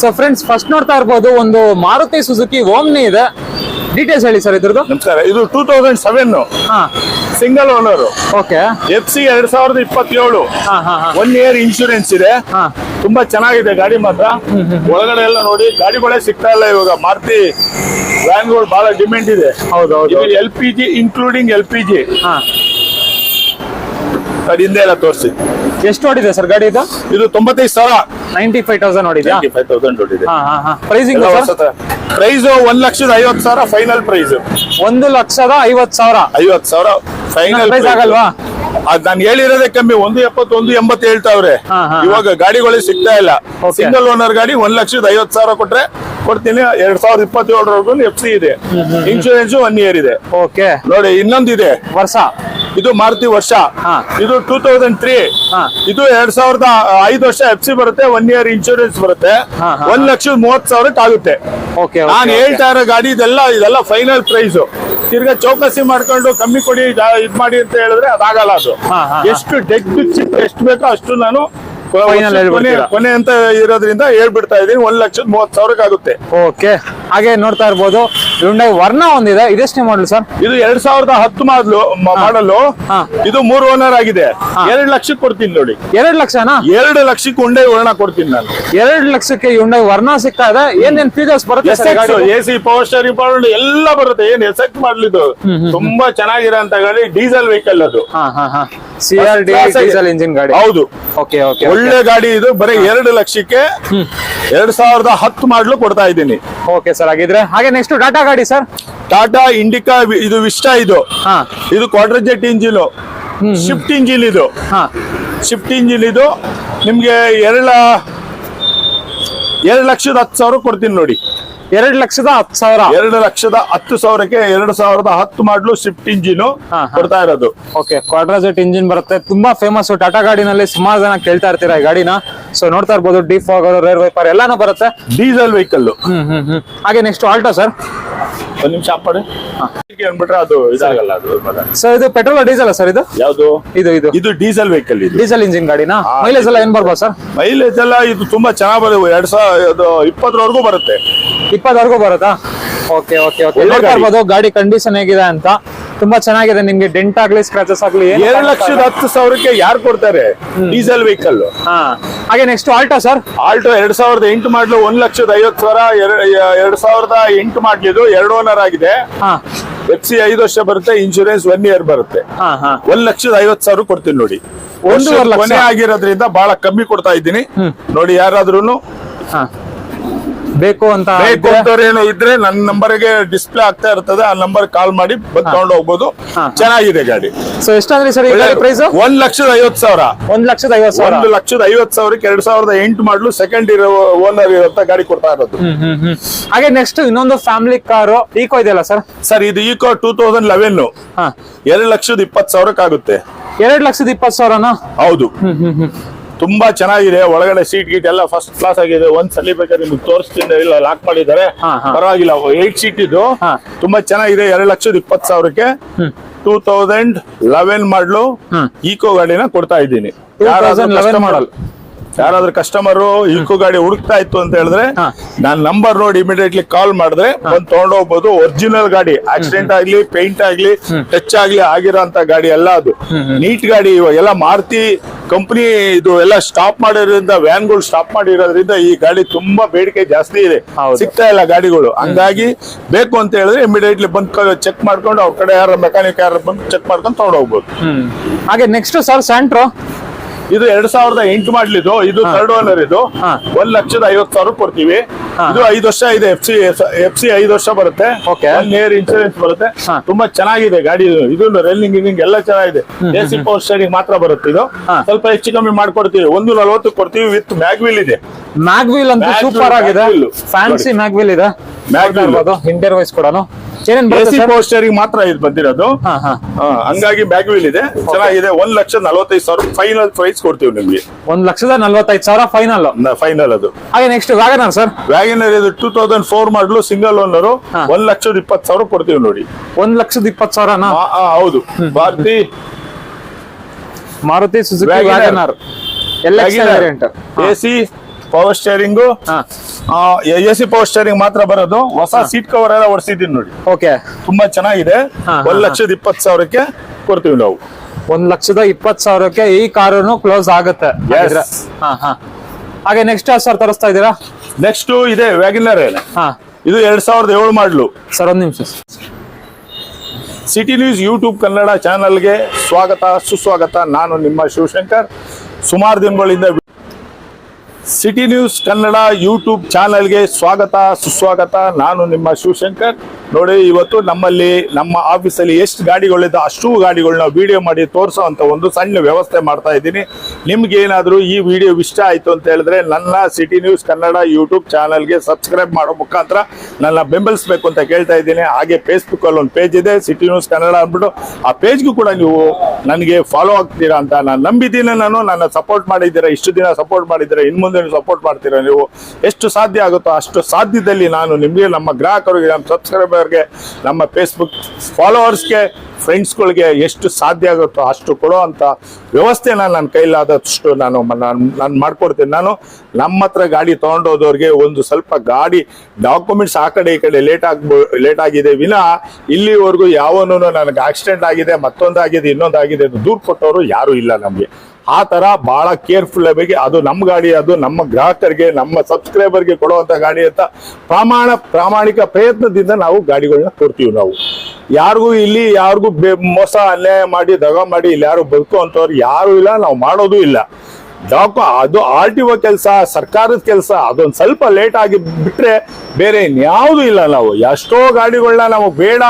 So friends first ನೋಡ್ತಾ ಇರ್ಬೋದು ಒಂದು ಮಾರುತಿ ಸುಜುಕಿ ಓಮ್ನಿ ಇದೆ. ಡೀಟೇಲ್ಸ್ ಹೇಳಿ ಸರ್ ಇದ್ರದ್ದು. ನಮಸ್ಕಾರ ಇದು ಟೂ ತೌಸಂಡ್ ಸೆವೆನ್ ಹಾ. Single owner okay F C ಎರಡ್ ಸಾವಿರದ ಇಪ್ಪತ್ತೇಳು. ಹಾ ಹಾ ಹಾ. ಒನ್ ಇಯರ್ ಇನ್ಶೂರೆನ್ಸ್ ಇದೆ. ಹಾ. ತುಂಬಾ ಚೆನ್ನಾಗಿದೆ ಗಾಡಿ ಮಾತ್ರ. ಒಳಗಡೆ ಎಲ್ಲ ನೋಡಿ ಗಾಡಿಗಳೇ ಸಿಗ್ತಾ ಇಲ್ಲ ಇವಾಗ. ಮಾರುತಿ ವ್ಯಾನ್ಗಳು ಬಹಳ ಡಿಮ್ಯಾಂಡ್ ಇದೆ. ಹೌದು ಹೌದು L P G including L P G ಅದು ಹಿಂದೆ ಎಲ್ಲ ತೋರಿಸಿ. ಎಷ್ಟು ಓಡಿದೆ ಸರ್ ಗಾಡಿ ಇದು? ಇದು ತೊಂಬತ್ತೈದು ಸಾವಿರ. ನೈಂಟಿ ಫೈವ್ ತೌಸಂಡ್ ಓಡಿದ್ಯಾ ಫೈವ್ ತೌಸಂಡ್ ಹೊಡಿದೆ ಹಾ ಪ್ರೈಸಿಂಗ್ ಸರ್? ಪ್ರೈಸ್ ಒಂದ್ ಲಕ್ಷದ ಐವತ್ತು ಸಾವಿರ ಫೈನಲ್ ಪ್ರೈಸ್ ಒಂದು ಲಕ್ಷದ ಐವತ್ ಸಾವಿರ. ಐವತ್ತು ಸಾವಿರ ಫೈನಲ್ ಪ್ರೈಸ್ ಆಗಲ್ವಾ? ಅದ್ ನಾನು ಹೇಳಿರೋದೇ ಕಮ್ಮಿ ಒಂದು ಎಪ್ಪತ್ತು ಒಂದು ಎಂಬತ್ತು ಹೇಳ್ತಾವ್ರೆ. ಇವಾಗ ಗಾಡಿಗಳು ಸಿಗ್ತಾ ಇಲ್ಲ. ಸಿಂಗಲ್ ಓನರ್ ಗಾಡಿ ಒಂದ್ ಲಕ್ಷದ ಐವತ್ ಸಾವಿರ ಕೊಟ್ರೆ ಕೊಡ್ತೀನಿ. ಎರಡ್ ಸಾವಿರದ ಇಪ್ಪತ್ತೇಳರವರೆಗೂ ಎಫ್ ಸಿ ಇದೆ. ಇನ್ಶೂರೆನ್ಸ್ ಒನ್ ಇಯರ್ ಇದೆ. ಓಕೆ ನೋಡಿ ಇನ್ನೊಂದಿದೆ ವರ್ಷ? ಇದು ಮಾರುತಿ ವರ್ಷ. ಇದು ಟೂ ತೌಸಂಡ್ ತ್ರೀ. ಇದು ಎರಡ್ ಸಾವಿರದ ಐದು ವರ್ಷ ಎಫ್ ಸಿ ಬರುತ್ತೆ ಒನ್ ಇಯರ್ ಇನ್ಶೂರೆನ್ಸ್ ಬರುತ್ತೆ. ಒಂದ್ ಲಕ್ಷದ ಮೂವತ್ ಸಾವಿರಕ್ಕೆ ಆಗುತ್ತೆ. ಓಕೆ ನಾನು ಹೇಳ್ತಾ ಇರೋ ಗಾಡಿ ಇದೆಲ್ಲ ಇದೆಲ್ಲ ಫೈನಲ್ ಪ್ರೈಸ್ ತಿರ್ಗಾ ಚೌಕಸಿ ಮಾಡ್ಕೊಂಡು ಕಮ್ಮಿ ಕೊಡಿ ಇದ್ ಮಾಡಿ ಅಂತ ಹೇಳಿದ್ರೆ ಅದಾಗಲ್ಲ ಅದು. ಎಷ್ಟು ಡೆಡ್ ಎಷ್ಟು ಬೇಕೋ ಅಷ್ಟು ನಾನು ಕೊನೆ ಅಂತ ಇರೋದ್ರಿಂದ ಹೇಳ್ಬಿಡ್ತಾ ಇದೀನಿ ಒಂದ್ ಲಕ್ಷದ ಮೂವತ್ ಸಾವಿರಕ್ಕೆ ಆಗುತ್ತೆ. ಓಕೆ ಹಾಗೆ ನೋಡ್ತಾ ಇರ್ಬೋದು. ಹುಂಡೈ ವರ್ಣ ಒಂದಿದೆ. ಇದೆಷ್ಟೇ ಮಾಡಲ್ ಸರ್ ಇದು ಎರಡ್ ಸಾವಿರದ ಹತ್ತು ಮಾಡಲು ಮಾಡಲು. ಇದು ಮೂರು ಓನರ್ ಆಗಿದೆ. ಎರಡ್ ಲಕ್ಷಕ್ಕೆ ಕೊಡ್ತೀನಿ ನೋಡಿ. ಎರಡ್ ಲಕ್ಷನಾ? ಎರಡು ಲಕ್ಷಕ್ಕೆ ಉಂಡೆ ವರ್ಣ ಕೊಡ್ತೀನಿ ನಾನು. ಎರಡ್ ಲಕ್ಷಕ್ಕೆ ಹುಂಡೈ ವರ್ಣ ಸಿಗ್ತಾ ಇದೆ. ಏನೇನ್ ಫೀಚರ್ಸ್ ಬರುತ್ತೆ A C power steering power ಎಲ್ಲ ಬರುತ್ತೆ. ಏನ್ ಎಸೆಕ್ಟ್ ಮಾಡ್ಲಿದ್ದು ತುಂಬಾ ಚೆನ್ನಾಗಿರೋ ಅಂತ ಗಾಡಿ ಡೀಸೆಲ್ ವೆಹಿಕಲ್ ಅದು. ಹಾ ಹಾ ಹಾ. C R D First diesel engine ಗಾಡಿ. ಹೌದು. ಓಕೆ ಓಕೆ ಒಳ್ಳೆ ಗಾಡಿ ಇದು. ಬರೀ ಎರಡು ಲಕ್ಷಕ್ಕೆ ಎರಡ್ ಸಾವಿರದ ಹತ್ತು ಮಾಡ್ಲು ಕೊಡ್ತಾ ಇದ್ದೀನಿ. ಓಕೆ ಸರ್ ಹಾಗಿದ್ರೆ? ಹಾಗೆ ನೆಕ್ಸ್ಟ್ ಟಾಟಾ ಗಾಡಿ ಸರ್? ಟಾಟಾ ಇಂಡಿಕಾ ಇದು ವಿಸ್ಟಾ ಇದು. ಹಾ. ಇದು quarter jet engine shift engine ಇದು. ಹಾ. ಶಿಫ್ಟ್ ಇಂಜಿನ್ ಇದು. ನಿಮ್ಗೆ ಎರಡು ಎರಡು ಲಕ್ಷದ ಹತ್ತು ಸಾವಿರ ಕೊಡ್ತೀನಿ ನೋಡಿ. ಎರಡ್ ಲಕ್ಷದ ಹತ್ತು ಸಾವಿರ. ಎರಡು ಲಕ್ಷದ ಹತ್ತು ಸಾವಿರಕ್ಕೆ ಎರಡು ಸಾವಿರದ ಹತ್ತು ಮಾಡಲು ಶಿಫ್ಟ್ ಇಂಜಿನ್. ಕೊಡ್ತಾ ಇರೋದು. ಓಕೆ ಕ್ವಾಡ್ರಾಜೆಟ್ ಇಂಜಿನ್ ಬರುತ್ತೆ. ತುಂಬಾ ಫೇಮಸ್ ಟಾಟಾ ಗಾಡಿನಲ್ಲಿ ಸುಮಾರು ಜನ ಕೇಳ್ತಾ ಇರ್ತೀರಾ ಈ ಗಾಡಿನ? ಸೊ ನೋಡ್ತಾ ಇರ್ಬೋದು ಡಿಫ್ ರೇರ್ ವೈಪರ್ ಎಲ್ಲಾನು ಬರುತ್ತೆ. Diesel vehicle hmm hmm hmm. ಹಾಗೆ ನೆಕ್ಸ್ಟ್ ಆಲ್ಟೋ ಸರ್ ಒಂದ್ ನಿಮಿಷ ಅಪ್ಪಡೆ ಅಂದ್ಬಿಟ್ರೆ ಅದು ಇದಾಗಲ್ಲ ಅದು ಸರ್ ಇದು ಪೆಟ್ರೋಲ್ ಡೀಸೆಲ್ ಸರ್ ಇದು? ಯಾವುದು? ಇದು ಇದು. ಇದು ಡೀಸೆಲ್ ವೆಹಿಕಲ್ ಇದು. ಡೀಸೆಲ್ ಇಂಜಿನ್ ಗಾಡಿನಾ? ಮೈಲೇಜ್ ಎಲ್ಲ ಏನ್ ಬರ್ಬೋದು ಸರ್ ಮೈಲೇಜ್ ಎಲ್ಲ ಇದು ತುಂಬಾ ಚೆನ್ನಾಗಿ ಬರುತ್ತೆ. ಎರಡ್ ಸಾವಿರ ಇಪ್ಪತ್ತರವರೆಗೂ ಬರುತ್ತೆ. ಇಪ್ಪತ್ತವರೆಗೂ ಬರುತ್ತಾ? ಓಕೆ ಓಕೆ ಓಕೆ ಒಳ್ಳೆ ನೋಡ್ತಾ ಗಾಡಿ. ಇರ್ಬೋದು ಗಾಡಿ ಕಂಡೀಷನ್ ಹೇಗಿದೆ ಅಂತ. ತುಂಬಾ ಚೆನ್ನಾಗಿದೆ ನಿಮ್ಗೆ ಡೆಂಟ್ ಆಗ್ಲಿ ಸ್ಕ್ರಾಚಸ್ ಆಗ್ಲಿ ಏನು ಎರಡ್ ಲಕ್ಷದ ಹತ್ತು ಸಾವಿರಕ್ಕೆ ಯಾರು ಕೊಡ್ತಾರೆ ಡೀಸೆಲ್ ವೆಹಿಕಲ್ ಹಾ. ಹಾಗೆ ನೆಕ್ಸ್ಟ್ ಆಲ್ಟೋ ಸರ್ ಆಲ್ಟೋ ಎರಡ್ ಸಾವಿರದ ಎಂಟು ಮಾಡ್ಲು ಒಂದ್ ಲಕ್ಷದ ಐವತ್ತು ಸಾವಿರ ಎರಡ್- ಎರಡ್ ಸಾವಿರದ ಎಂಟು ಮಾಡ್ಲಿದ್ದು ಎರಡು ಓನರ್ ಆಗಿದೆ. ಹಾ. ಎಫ್ ಸಿ ಐದು ವರ್ಷ ಬರುತ್ತೆ ಇನ್ಶೂರೆನ್ಸ್ ಒನ್ ಇಯರ್ ಬರುತ್ತೆ. ಹಾ ಹಾ. ಒಂದ್ ಲಕ್ಷದ ಐವತ್ತು ಸಾವಿರ ಕೊಡ್ತೀನಿ ನೋಡಿ. ಒಂದೂವರೆ ಲಕ್ಷ? ಕೊನೆ ಆಗಿರೋದ್ರಿಂದ ಬಹಳ ಕಮ್ಮಿ ಕೊಡ್ತಾ ಇದ್ದೀನಿ. ನೋಡಿ ಯಾರಾದ್ರೂ ಹಾ. ಬೇಕು ಅಂತ ಬೇಕು ಅಂತವ್ರು ಏನೋ ಇದ್ರೆ ನನ್ನ ನಂಬರ್ಗೆ ಡಿಸ್ಪ್ಲೇ ಆಗ್ತಾ ಇರ್ತದೆ ಆ ನಂಬರ್ ಕಾಲ್ ಮಾಡಿ ಬಂದು ತಗೊಂಡು ಹೋಗ್ಬೋದು. ಚೆನ್ನಾಗಿದೆ ಗಾಡಿ. ಸೊ ಎಷ್ಟಾದ್ರೆ ಸರ್ ಪ್ರೈಸ್ ಒಂದ್ ಲಕ್ಷದ ಐವತ್ ಸಾವಿರ. ಒಂದ್ ಲಕ್ಷದ ಐವತ್ ಸಾವಿರ. ಒಂದು ಲಕ್ಷದ ಐವತ್ ಸಾವಿರಕ್ಕೆ ಎರಡ್ ಸಾವಿರದ ಎಂಟು ಮಾಡ್ಲು ಸೆಕೆಂಡ್ ಇರೋ ಓನರ್ ಇರುವಂತ ಗಾಡಿ ಕೊಡ್ತಾ ಇರೋದು. ಹಾಗೆ ನೆಕ್ಸ್ಟ್ ಇನ್ನೊಂದು ಫ್ಯಾಮಿಲಿ ಕಾರು ಈಕೋ ಇದೆಯಲ್ಲ ಸರ್? ಸರ್ ಇದು ಈಕೋ ಟೂ ತೌಸಂಡ್ ಲೆವೆನ್ ಎರಡ್ ಲಕ್ಷದ ಇಪ್ಪತ್ತು ಸಾವಿರಕ್ಕಾಗುತ್ತೆ. ಎರಡ್ ಲಕ್ಷದ ಇಪ್ಪತ್ತು ಸಾವಿರನ? ಹೌದು. ತುಂಬಾ ಚೆನ್ನಾಗಿದೆ. ಒಳಗಡೆ ಸೀಟ್ ಗೀಟ್ ಎಲ್ಲ ಫಸ್ಟ್ ಕ್ಲಾಸ್ ಆಗಿದೆ. ಒಂದ್ ಸಲ ಬೇಕಾದ್ರೆ ನಿಮ್ಗೆ ತೋರಿಸ್ತೀನಿ. ಇಲ್ಲ ಲಾಕ್ ಮಾಡಿದ್ದಾರೆ. ಪರವಾಗಿಲ್ಲ. ಏಟ್ ಸೀಟ್ ಇದು. ತುಂಬಾ ಚೆನ್ನಾಗಿದೆ. ಎರಡು ಲಕ್ಷದ ಇಪ್ಪತ್ ಸಾವಿರಕ್ಕೆ two thousand eleven model. Eeco ಗಾಡಿನ ಕೊಡ್ತಾ ಇದ್ದೀನಿ. 2011 model. ಯಾರಾದ್ರೂ ಕಸ್ಟಮರ್ ಈಕೋ ಗಾಡಿ ಹುಡುಕ್ತಾ ಇತ್ತು ಅಂತ ಹೇಳಿದ್ರೆ. ನಾನ್ ನಂಬರ್ ನೋಡಿ ಇಮಿಡಿಯೇಟ್ಲಿ ಕಾಲ್ ಮಾಡಿದ್ರೆ ಬಂದು ತಗೊಂಡೋಗ್ಬೋದು ಒರಿಜಿನಲ್ ಗಾಡಿ. ಆಕ್ಸಿಡೆಂಟ್ ಆಗ್ಲಿ ಪೇಂಟ್ ಆಗ್ಲಿ ಟಚ್ ಆಗ್ಲಿ ಆಗಿರೋ ಗಾಡಿ ಎಲ್ಲ ಅದು. ನೀಟ್ ಗಾಡಿ ಇವಾಗೆಲ್ಲ ಮಾರುತಿ ಕಂಪನಿ ಇದು ಎಲ್ಲ ಸ್ಟಾಪ್ ಮಾಡಿರೋದ್ರಿಂದ ವ್ಯಾನ್ಗಳು ಸ್ಟಾಪ್ ಮಾಡಿರೋದ್ರಿಂದ ಈ ಗಾಡಿ ತುಂಬಾ ಬೇಡಿಕೆ ಜಾಸ್ತಿ ಇದೆ. ಸಿಗ್ತಾ ಇಲ್ಲ ಗಾಡಿಗಳು. ಹಂಗಾಗಿ ಬೇಕು ಅಂತ ಹೇಳಿದ್ರೆ ಇಮಿಡಿಯೇಟ್ಲಿ ಬಂದ್ ಚೆಕ್ ಮಾಡ್ಕೊಂಡು ಅವ್ರ ಕಡೆ ಯಾರ ಮೆಕ್ಯಾನಿಕ್ ಯಾರು ಬಂದು ಚೆಕ್ ಮಾಡ್ಕೊಂಡು ತಗೊಂಡೋಗ್ಬೋದು. ಹಾಗೆ ನೆಕ್ಸ್ಟ್ ಸರ್ ಸ್ಯಾಂಟ್ರೋ ಇದು ಎರಡ್ ಸಾವಿರದ ಎಂಟು ಮಾಡ್ಲಿದ್ದು. ಇದು ಥರ್ಡ್ ಓನರ್ ಇದು. ಒಂದ್ ಲಕ್ಷದ ಐವತ್ ಸಾವಿರ ಕೊಡ್ತೀವಿ. ಇದು ಐದು ವರ್ಷ ಇದೆ. ಎಫ್ ಸಿ ಎಫ್ ಸಿ ಐದು ವರ್ಷ ಬರುತ್ತೆ. ನೇರ್ ಇನ್ಸೂರೆನ್ಸ್ ಬರುತ್ತೆ. ತುಂಬಾ ಚೆನ್ನಾಗಿದೆ ಗಾಡಿ ಇದು. ರೆಲ್ಲಿಂಗ್ ಇಂಗ್ ಎಲ್ಲ ಚೆನ್ನಾಗಿದೆ. ಎ ಸಿ ಪವರ್ ಸ್ಟೇರಿಂಗ್ ಮಾತ್ರ ಬರುತ್ತೆ ಇದು. ಸ್ವಲ್ಪ ಹೆಚ್ಚು ಕಮ್ಮಿ ಮಾಡ್ಕೊಡ್ತೀವಿ. ಒಂದು ನಲ್ವತ್ತು ಕೊಡ್ತೀವಿ ವಿತ್ ಮ್ಯಾಗ್ವಿಲ್ ಇದೆ. ಮ್ಯಾಗ್ವೀಲ್ ಅಂತ ಸೂಪರ್ ಆಗಿದೆ. ಫ್ಯಾನ್ಸಿ ಮ್ಯಾಗ್ವೀಲ್ ಇದೆ. ಮ್ಯಾಗ್ವಿಲ್ ಇಂಟರ್ ವೈಸ್ ಕೂಡ ಏನೇನ್ ಎ ಬರುತ್ತೆ ಸಿ ಸರ್? ಪವರ್ ಸ್ಟೇರಿಂಗ್ ಮಾತ್ರ ಇದು ಬಂದಿರೋದು. ಹಾ ಹಾ. ವೀಲ್ ಹಂಗಾಗಿ ಇದೆ. ಚೆನ್ನಾಗಿದೆ. ಒಂದ್ ಲಕ್ಷ ನಲವತ್ತೈದು ಸಾವಿರ ಫೈನಲ್ ಪ್ರೈಸ್ ಕೊಡ್ತೀವಿ ನಿಮ್ಗೆ. ಒಂದ್ ಲಕ್ಷದ ನಲ್ವತ್ತೈದು ಸಾವಿರ ಫೈನಲ್ ಫೈನಲ್ ಅದು. ಹಾಗೆ ನೆಕ್ಸ್ಟ್ ವ್ಯಾಗನರ್ ಸರ್? ವ್ಯಾಗನರ್ ಇದು two thousand four model single owner. ಒಂದ್ ಲಕ್ಷದ ಇಪ್ಪತ್ತು ಸಾವಿರ ಕೊಡ್ತೀವಿ ನೋಡಿ. ಒಂದ್ ಲಕ್ಷದ ಇಪ್ಪತ್ತು ಸಾವಿರ ಹೌದು. ಭಾರತಿ. ಮಾರುತಿ ಸುಜುಕಿ. ವ್ಯಾಗನರ್ ಎಲ್ಲ AC variant A C power steering A C power steering ಮಾತ್ರ ಬರೋದು. ಹೊಸ ಸೀಟ್ ಕವರ್ ಎಲ್ಲ ಹೊಡಿಸಿದೀನಿ ನೋಡಿ. ಓಕೆ. ತುಂಬಾ ಚೆನ್ನಾಗಿದೆ. ಒಂದ್ ಲಕ್ಷದ ಇಪ್ಪತ್ತು ಸಾವಿರಕ್ಕೆ ಕೊಡ್ತೀವಿ ನಾವು. ಒಂದ್ ಲಕ್ಷದ ಇಪ್ಪತ್ ಸಾವಿರಕ್ಕೆ ಈ ಕಾರು ಕ್ಲೋಸ್ ಆಗುತ್ತೆ. ಹಾಗೆ ನೆಕ್ಸ್ಟ್ ಯಾವ ಸರ್ ತರಿಸ್ತಾ ಇದ್ದೀರಾ? ನೆಕ್ಸ್ಟ್ ಇದೆ ವ್ಯಾಗಿನರ್ ಹಾ. ಇದು ಎರಡ್ ಸಾವಿರದ ಏಳು ಮಾಡ್ಲು. ಸರ್ ಒಂದ್ ನಿಮಿಷ ಸಿಟಿ ನ್ಯೂಸ್ ಯೂಟ್ಯೂಬ್ ಕನ್ನಡ ಚಾನಲ್ಗೆ ಸ್ವಾಗತ ಸುಸ್ವಾಗತ. ನಾನು ನಿಮ್ಮ ಶಿವಶಂಕರ್. ಸುಮಾರು ದಿನಗಳಿಂದ ಸಿಟಿ ನ್ಯೂಸ್ ಕನ್ನಡ ಯೂಟ್ಯೂಬ್ ಚಾನಲ್ಗೆ ಸ್ವಾಗತ ಸುಸ್ವಾಗತ. ನಾನು ನಿಮ್ಮ ಶಿವಶಂಕರ್. ನೋಡಿ, ಇವತ್ತು ನಮ್ಮಲ್ಲಿ, ನಮ್ಮ ಆಫೀಸಲ್ಲಿ ಎಷ್ಟು ಗಾಡಿಗಳಿದೆ, ಅಷ್ಟು ಗಾಡಿಗಳನ್ನ ವಿಡಿಯೋ ಮಾಡಿ ತೋರಿಸೋ ಒಂದು ಸಣ್ಣ ವ್ಯವಸ್ಥೆ ಮಾಡ್ತಾ ಇದ್ದೀನಿ. ನಿಮ್ಗೆ ಏನಾದರೂ ಈ ವಿಡಿಯೋ ಇಷ್ಟ ಆಯ್ತು ಅಂತ ಹೇಳಿದ್ರೆ ನನ್ನ ಸಿಟಿ ನ್ಯೂಸ್ ಕನ್ನಡ ಯೂಟ್ಯೂಬ್ ಚಾನಲ್ಗೆ ಸಬ್ಸ್ಕ್ರೈಬ್ ಮಾಡೋ ಮುಖಾಂತರ ನನ್ನ ಬೆಂಬಲಿಸಬೇಕು ಅಂತ ಕೇಳ್ತಾ ಇದ್ದೀನಿ. ಹಾಗೆ ಫೇಸ್ಬುಕ್ ಅಲ್ಲಿ ಒಂದು ಪೇಜ್ ಇದೆ ಸಿಟಿ ನ್ಯೂಸ್ ಕನ್ನಡ ಅಂದ್ಬಿಟ್ಟು. ಆ ಪೇಜ್ಗೂ ಕೂಡ ನೀವು ನನಗೆ ಫಾಲೋ ಆಗ್ತೀರಾ ಅಂತ ನಾನು ನಂಬಿದ್ದೀನಿ. ನಾನು ನನ್ನ ಸಪೋರ್ಟ್ ಮಾಡಿದ್ದೀರಾ, ಇಷ್ಟು ದಿನ ಸಪೋರ್ಟ್ ಮಾಡಿದ್ದೀರಾ, ಇನ್ನು ಮುಂದೆ ಸಪೋರ್ಟ್ ಮಾಡ್ತೀರಾ ನೀವು? ಎಷ್ಟು ಸಾಧ್ಯ ಆಗುತ್ತೋ ಅಷ್ಟು ಸಾಧ್ಯದಲ್ಲಿ ನಾನು ನಿಮಗೆ ನಮ್ಮ ಗ್ರಾಹಕರಿಗೆ ನಮ್ಮ ಸಬ್ಸ್ಕ್ರೈಬರ್ಗೆ ನಮ್ಮ ಫೇಸ್ಬುಕ್ ಫಾಲೋವರ್ಸ್ಗೆ ಫ್ರೆಂಡ್ಸ್ಗಳಿಗೆ ಎಷ್ಟು ಸಾಧ್ಯ ಆಗುತ್ತೋ ಅಷ್ಟು ಕೊಡೋ ಅಂತ ವ್ಯವಸ್ಥೆನ ನನ್ನ ಕೈಲಾದಷ್ಟು ನಾನು ನಾನು ಮಾಡ್ಕೊಡ್ತೀನಿ. ನಾನು ನಮ್ಮ ಹತ್ರ ಗಾಡಿ ತೊಗೊಂಡೋದವ್ರಿಗೆ ಒಂದು ಸ್ವಲ್ಪ ಗಾಡಿ ಡಾಕ್ಯುಮೆಂಟ್ಸ್ ಆ ಕಡೆ ಈ ಕಡೆ ಲೇಟ್ ಆಗ್ಬೋ ಲೇಟ್ ಆಗಿದೆ. ವಿನ ಇಲ್ಲಿವರೆಗೂ ಯಾವನೂ ನನಗೆ ಆಕ್ಸಿಡೆಂಟ್ ಆಗಿದೆ, ಮತ್ತೊಂದಾಗಿದೆ, ಇನ್ನೊಂದಾಗಿದೆ ದೂರು ಕೊಟ್ಟವರು ಯಾರೂ ಇಲ್ಲ ನಮಗೆ. ಆ ತರ ಬಹಳ ಕೇರ್ಫುಲ್ ಆಗಿ ಅದು ನಮ್ಮ ಗಾಡಿ, ಅದು ನಮ್ಮ ಗ್ರಾಹಕರಿಗೆ, ನಮ್ಮ ಸಬ್ಸ್ಕ್ರೈಬರ್ಗೆ ಕೊಡುವಂತ ಗಾಡಿ ಅಂತ ಪ್ರಮಾಣ, ಪ್ರಾಮಾಣಿಕ ಪ್ರಯತ್ನದಿಂದ ನಾವು ಗಾಡಿಗಳನ್ನ ಕೊಡ್ತೀವಿ ನಾವು. ಯಾರಿಗೂ ಇಲ್ಲಿ, ಯಾರಿಗೂ ಮೋಸ ಅನ್ಯಾಯ ಮಾಡಿ, ದಗ ಮಾಡಿ ಇಲ್ಲಿ ಯಾರು ಬದುಕುವಂತವ್ರು ಯಾರು ಇಲ್ಲ, ನಾವು ಮಾಡೋದು ಇಲ್ಲ. ಡಾಕು ಅದು ಆರ್ ಟಿ ಒ ಕೆಲಸ, ಸರ್ಕಾರದ ಕೆಲಸ, ಅದೊಂದು ಸ್ವಲ್ಪ ಲೇಟ್ ಆಗಿ ಬಿಟ್ರೆ ಬೇರೆ ಇನ್ಯಾವುದೂ ಇಲ್ಲ ನಾವು. ಎಷ್ಟೋ ಗಾಡಿಗಳನ್ನ ನಾವು ಬೇಡ,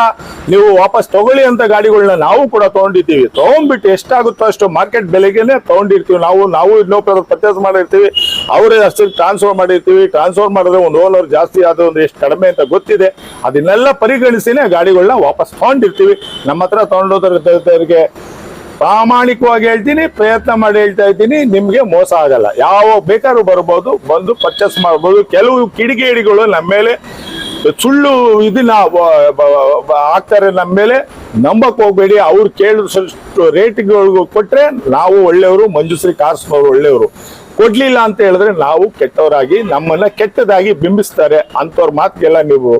ನೀವು ವಾಪಸ್ ತಗೊಳ್ಳಿ ಅಂತ ಗಾಡಿಗಳನ್ನ ನಾವು ಕೂಡ ತಗೊಂಡಿದ್ದೀವಿ. ತಗೊಂಡ್ಬಿಟ್ಟು ಎಷ್ಟಾಗುತ್ತೋ ಅಷ್ಟು ಮಾರ್ಕೆಟ್ ಬೆಲೆಗೇನೆ ತಗೊಂಡಿರ್ತೀವಿ ನಾವು. ನಾವು ಇನ್ನೊಬ್ಬರ ಪರ್ಚೇಸ್ ಮಾಡಿರ್ತೀವಿ. ಅವರೇ ಅಷ್ಟು ಟ್ರಾನ್ಸ್ಫರ್ ಮಾಡಿರ್ತೀವಿ. ಟ್ರಾನ್ಸ್ಫರ್ ಮಾಡಿದ್ರೆ ಒಂದು ಓನರ್ ಜಾಸ್ತಿ ಆದ್ರೆ ಒಂದು ಎಷ್ಟು ಕಡಿಮೆ ಅಂತ ಗೊತ್ತಿದೆ. ಅದನ್ನೆಲ್ಲ ಪರಿಗಣಿಸಿನೇ ಗಾಡಿಗಳನ್ನ ವಾಪಸ್ ತಗೊಂಡಿರ್ತೀವಿ. ನಮ್ಮ ಹತ್ರ ತಗೊಂಡೋದರಿಗೆ ಪ್ರಾಮಾಣಿಕವಾಗಿ ಹೇಳ್ತೀನಿ, ಪ್ರಯತ್ನ ಮಾಡಿ ಹೇಳ್ತಾ ಇದ್ದೀನಿ, ನಿಮ್ಗೆ ಮೋಸ ಆಗಲ್ಲ. ಯಾವ ಬೇಕಾದ್ರೂ ಬರ್ಬೋದು, ಬಂದು ಪರ್ಚೇಸ್ ಮಾಡ್ಬೋದು. ಕೆಲವು ಕಿಡಿಗೇಡಿಗಳು ನಮ್ಮ ಮೇಲೆ ಸುಳ್ಳು ಇದನ್ನ ಹಾಕ್ತಾರೆ ನಮ್ಮ ಮೇಲೆ. ನಂಬಕ್ ಹೋಗ್ಬೇಡಿ, ಅವ್ರು ಕೇಳಿದಷ್ಟು ರೇಟ್ಗಳಿಗೂ ಕೊಟ್ರೆ ನಾವು ಒಳ್ಳೆಯವರು, ಮಂಜುಶ್ರೀ ಕಾರ್ಸ್ನವ್ರು ಒಳ್ಳೆಯವರು. ಕೊಡ್ಲಿಲ್ಲ ಅಂತ ಹೇಳಿದ್ರೆ ನಾವು ಕೆಟ್ಟವರಾಗಿ, ನಮ್ಮನ್ನ ಕೆಟ್ಟದಾಗಿ ಬಿಂಬಿಸ್ತಾರೆ ಅಂತವ್ರ ಮಾತಿಗೆಲ್ಲ ನೀವು